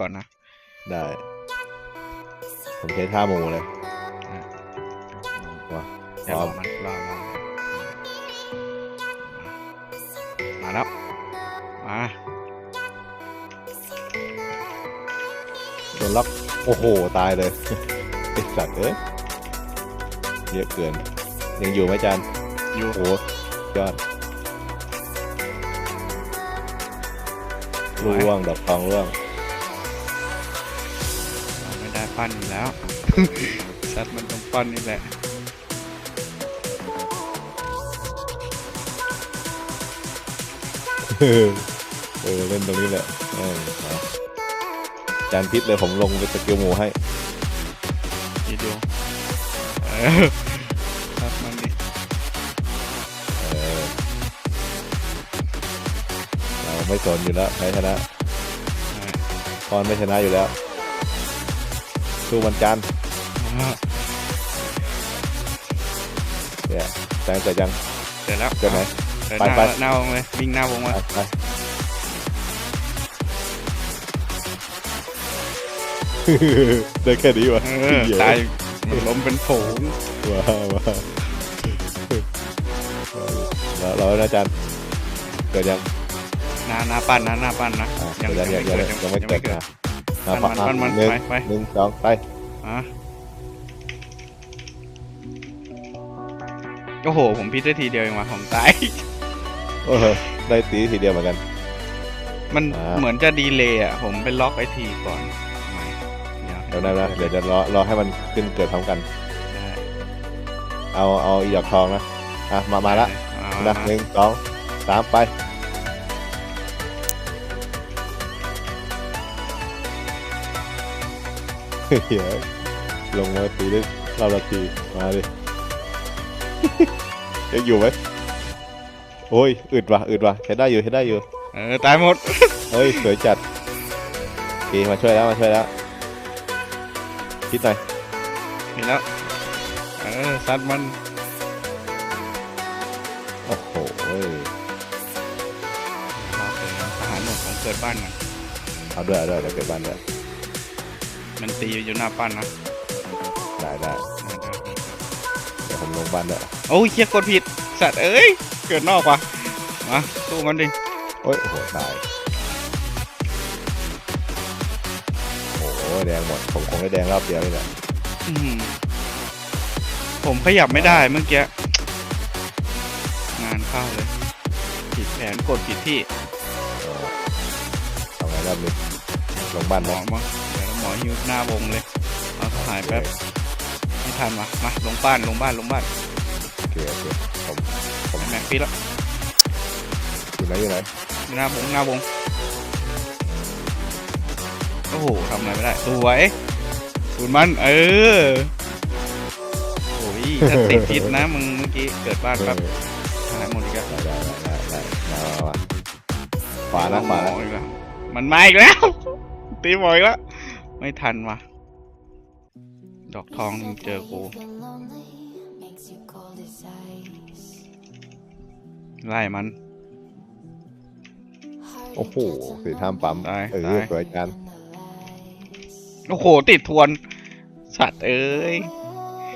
ก่อนนะ ได้ ผมใช้ท่าหมูเลยอะว้าเดี๋ยวรอมันรอรอมาแล้ว มาโดนล็อก โอ้โห ตายเลยไอสัตว์เอ้ยเยอะเกิน ยังอยู่ไหมจานอยู่โอ้โหยอดร่วงดอกทองร่วงเราไม่ได้ ปั้นอยู่แล้วซัดมันต้องปั้นนี่แหละเออเออเล่นตรงนี้แหละเออมาจานพิษเลยผมลงไปสกิลหมูให้คิดดูเออซัดมันดิเออเราไม่สนอยู่แล้วใครชนะเออพรไม่ชนะอยู่แล้ว สู้วันจันทร์อะเนี่ยแซงเกิดยังเสร็จแล้วเกิดไหมเดินไปหน้าไปหน้าวงเลยวิ่งหน้าวงไปมาไปได้แค่นี้วะเออเหี้ตายมันล้มเป็นฝูงว้าวว้าวเราเราอาจารย์เกิดยังหน้าหน้าปั้นนะหน้าปั้นนะอะยังเกิดยังยังยังไม่ยังเกิไม่ดเกิดยังนะ ปั้นมันปั้นมันหนึ่งไปไป หนึ่งสองไปอะโอ้โห ผมพิษได้ทีเดียวเองว่ะผมตาย โอ้โหได้ตีทีเดียวเหมือนกัน มันอ่า เหมือนจะดีเลย์อะ ผมไปล็อกไอทีก่อนไม่เดี๋ยวนะนะเดี๋ยวจะรอรอให้มันขึ้นเกิดพร้อมกัน ได้เอาเอาอีดอกทองนะอะมามาละเอานะมาหนึ่งสองสามไป เฮ้ยลงมาตีได้รอบละทีมาดิยังอยู่ไหมโอ้ยอึดว่ะอึดว่ะใช้ได้อยู่ใช้ได้อยู่เออตายหมดเฮ้ยสวยจัดโอเคมาช่วยแล้วมาช่วยแล้วคิดหน่อยเห็นแล้วเออซัดมันโอ้โหเฮ้ยรอเกิดทหารหนุ่มของเกิดบ้านมันเอาด้วยเอาด้วยเดี๋ยวเกิดบ้านด้วย มันตีอยู่หน้าปั้นนะได้ได้เดี๋ยวผมลงบ้านด้วยโอ้ยเฮียกดผิด สัตว์เอ้ย เกิดนอกว่ะมาสู้มันดิโอ้ยโอ้โหตายโอ้โหแดงหมด ผมคงได้แดงรอบเดียวนี่แหละอื้อหือผมขยับไม่ได้เมื่อกี้ งานเข้าเลย ผิดแผนกดผิดที่เออเอาไงรอบนี้ลงบ้านหมนะอมาเดี๋ยว หมอหิวหน้าวงเลยเอาสหายแป๊บไม่ทันมามาลงบ้านลงบ้านลงบ้านโอเคโอเคผมผมแม็กฟีแล้วอยู่ไหนอยู่ไหนหน้าวงหน้าวงโอ้โหทำอะไรไม่ได้สวยสูนมันเออโอ้ยถ้าติดพิษนะมึงเมื่อกี้เกิดบ้านแป๊บเออหายหมดอีกแล้วได้ได้ได้ได้มามามาขวานะขวานะหมออีกแล้วมันมาอีกแล้วตีหมออีกแล้ว ไม่ทันว่ะดอกทองมึงเจอกูไล่มัน โอ้โหสีท่ามปั๊มตายเออตายสวยจันโอ้โห ติดทวน สัตว์เอ้ย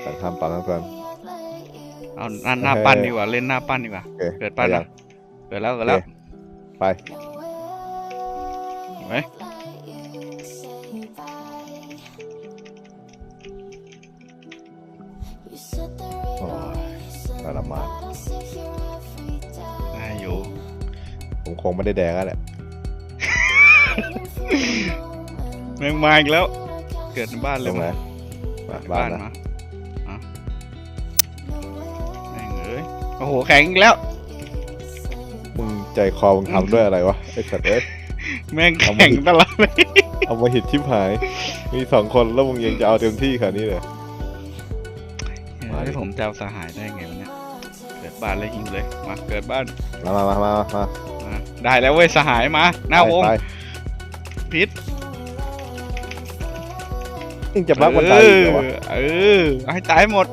แต่ท่ามปั๊มทั้งเพื่อน เอาหน้าหน้าปั้นดีกว่า เล่นหน้าปั้นดีกว่า โอเคเกิดปั้นไปยันะง เกิดแล้วเกิดแล้วไปเห็นไหม โอ้ยทรมานได้อยู่ ผมคงไม่ได้แดงแล้วแหละ แม่งมาอีกแล้ว เกิดในบ้านเลตยรงไหนมามาบ้าบ้านนนะมาอะแม่งเอ้ยโอ้โหแข็งอีกแล้ว มึงใจคอมึงทำด้วยอะไรวะไอ้สัตว์เอ้ย แม่งเอามาแข็งตลอดเลยเอามาหิดชิบหาย มีสองคนแล้วมึงยังจะเอาเต็มที่ขนาดนี้เลย มาดิเฮ้ยผมจะเอาสหายได้ไงวะเนี่ย เกิดบ้านเลยยิงเลย มา เกิดบ้านมามามามามามาได้แล้วเว้ยสหายมา หน้าวง ไปพิษมึงจะบักมันตายอีกเหรอวะเออเอาให้ตายหมด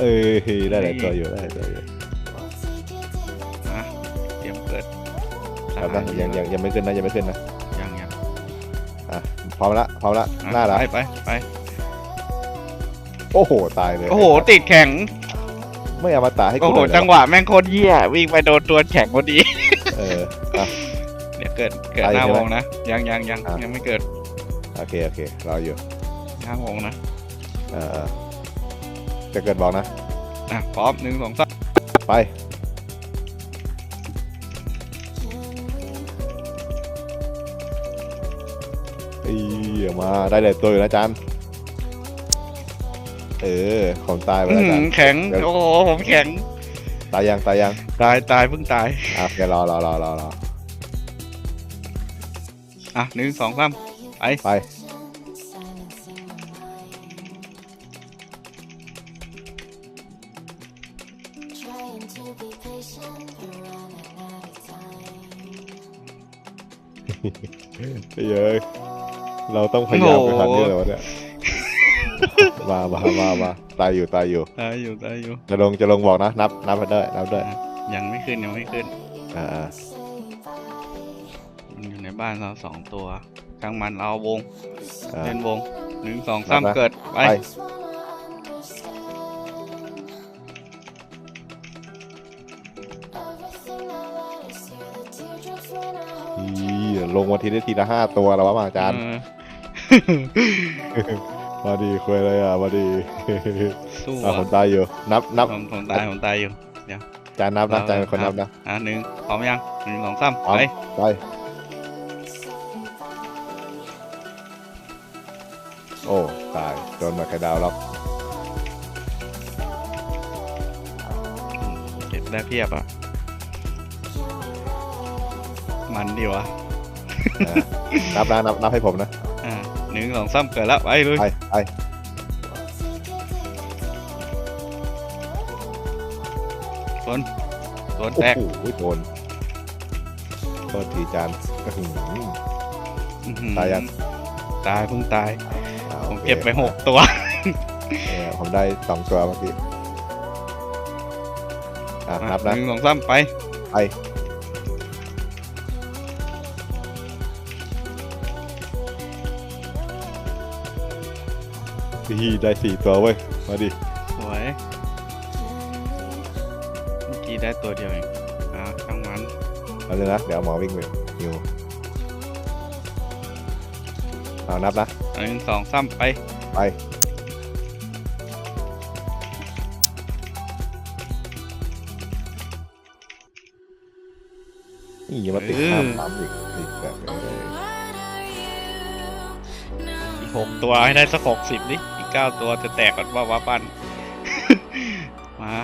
เออได้หลายตัวอยู่ได้หลายตัวอยู่มาเตรียมเกิดครับนะยังยังยังไม่ขึ้นนะยังไม่ขึ้นนะยังยังอะพร้อมละพร้อมละอะหน้าละไปไปไป โอ้โห ตายเลยโอ้โห ติดแข็ง ไม่เอามาตาให้โอ้กูโหน่อยเรจังหวะแม่งโคตรเหี้ยวิ่งไปโดนตัวแข็งพอดี เอออะเดี๋ยวเกิดเกิดไปหน้าใช่ไหวมงนะ ยังยังยังอะ ยังไม่เกิดโอเค โอเค รออยู่หน้าวงนะ เออเออจะเกิดบอกนะ อะพร้อมหนึ่งสองสามไปอีมาได้เลยตัวอยู่นะอาจารย์ เออผมตายไปอื้แล้วออาหืจารอย์แข็งเดี๋ยวโอ้โห ผมแข็ง ตายยังตายยัง ตายตายเพิ่งตาย อะโอเครอรอรอรอรออะหนึ่งสองสามไปไป Trying to be patient, but running out of time. เย้ยเราต้องพยายามไปทันนี่เลยวะเนี่ย มามามามาตายอยู่ตายอยู่ ตายอยู่ตายอยู่ จะลงจะลงบอกนะ นับนับไปด้วยนับด้วยยังไม่ขึ้นยังไม่ขึ้นอ่าอ่ามันอยู่ในบ้านเราสองตัวกลางมันเราวงอ่า เล่นวงหนึ่งสองสามนับนะเกิดไปไปอีลงมาทีได้ทีละห้าตัวแล้ววะมาอาจารย์ เออ มาดีคุยเลยอะมาดีสู้อะอะผมตายอยู่ นับนับผมผมตายผมตายอยู่อาจารย์นับนะอาจารย์เป็นคนนับนะอะหนึ่งพร้อมยังหนึ่งสองสามพร้อมไปไปโอ้ตายโดนมาไข่ดาวล็อกเก็บได้เพียบอะ มันดีวะอ่านับนะนับนับให้ผมนะอะห นึ่งสองสามเกิดแล้วไปเลยไปไปสวนสวนโอ้แตกโหโดนโทษทีอาจารย์อื้อหือ อื้อหือตายยัง ตายเพิ่งตายอ่าผมโอคเก็บไปหกตัว เออผมได้สองตัวเมื่อกี้อะนับนะหนึ่งสองสามไป ไป พี่ได้สี่ตัวเว้ย มาดิ สวยเมื่อกี้ได้ตัวเดียวเองอะช่างมันเอาเลยนะ เดี๋ยวเอาหมอวิ่งไปอยู่เอานับนะหนึ่งสองสามไป ไปนี่ยังมาติดข้ามซ้ำอีกติดแบบนี้เลยอีกหกตัวให้ได้สักหกสิบดิอีก เก้าตัวจะแตกก่อนว่าว่าปั้น มา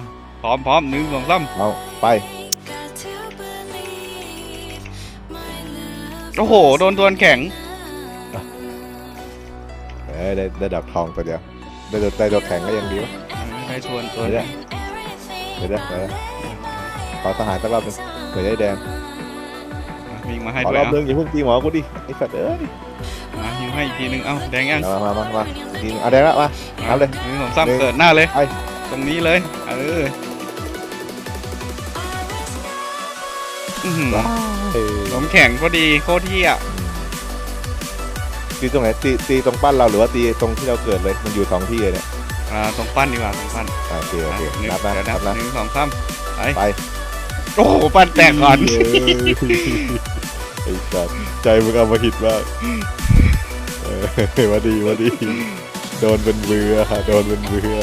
พร้อมพร้อมหนึ่งสองสามเอาไป โอ้โห โดนตัวแข็ง เอ้ยได้ได้ดอกทองตัวเดียว ได้ตัวได้ตัวแข็งก็ยังดีวะได้ทวนตัวเดี๋ยวเดี๋ยวเดี๋ยวเดี๋ยวเดี๋ยวขอทหารสักรอบหนึงเผื่อจะได้แดงวิ่งมาให้ขอด้วยรอบเอานึงอย่าเพิ่งตีหมอกูดิไอ้สัตว์เอ้ย มาฮิวให้อีกทีนึงเอ้าแดงยัง มามามามาอีก ทีนึงเอาแดงละมาเอาเลยหนึ่งสองสามหนึ่งเกิดหน้าเลยไปตรงนี้เลยเอออื้อหือเอ้ยผมแข็งพอดีโคตรเที่ยตีตรงไหนตีตีตรงปั้นเราหรือว่าตีตรงที่เราเกิดเลยมันอยู่สองที่เลยเนี่ยอ่าตรงปั้นดีกว่าตรงปั้นอ่าโอเคโอเคอะหนึ่งนับนะเดี๋ยวนันะบนะหนึ่งสองสามไปไปโอ้โหปั้นแตกก่อนเย้ไอ้สัตว์ใจมึงเอามาหิดมากเออมาดีมาดี โดนเป็นเบื่อโดนเป็นเบื่อ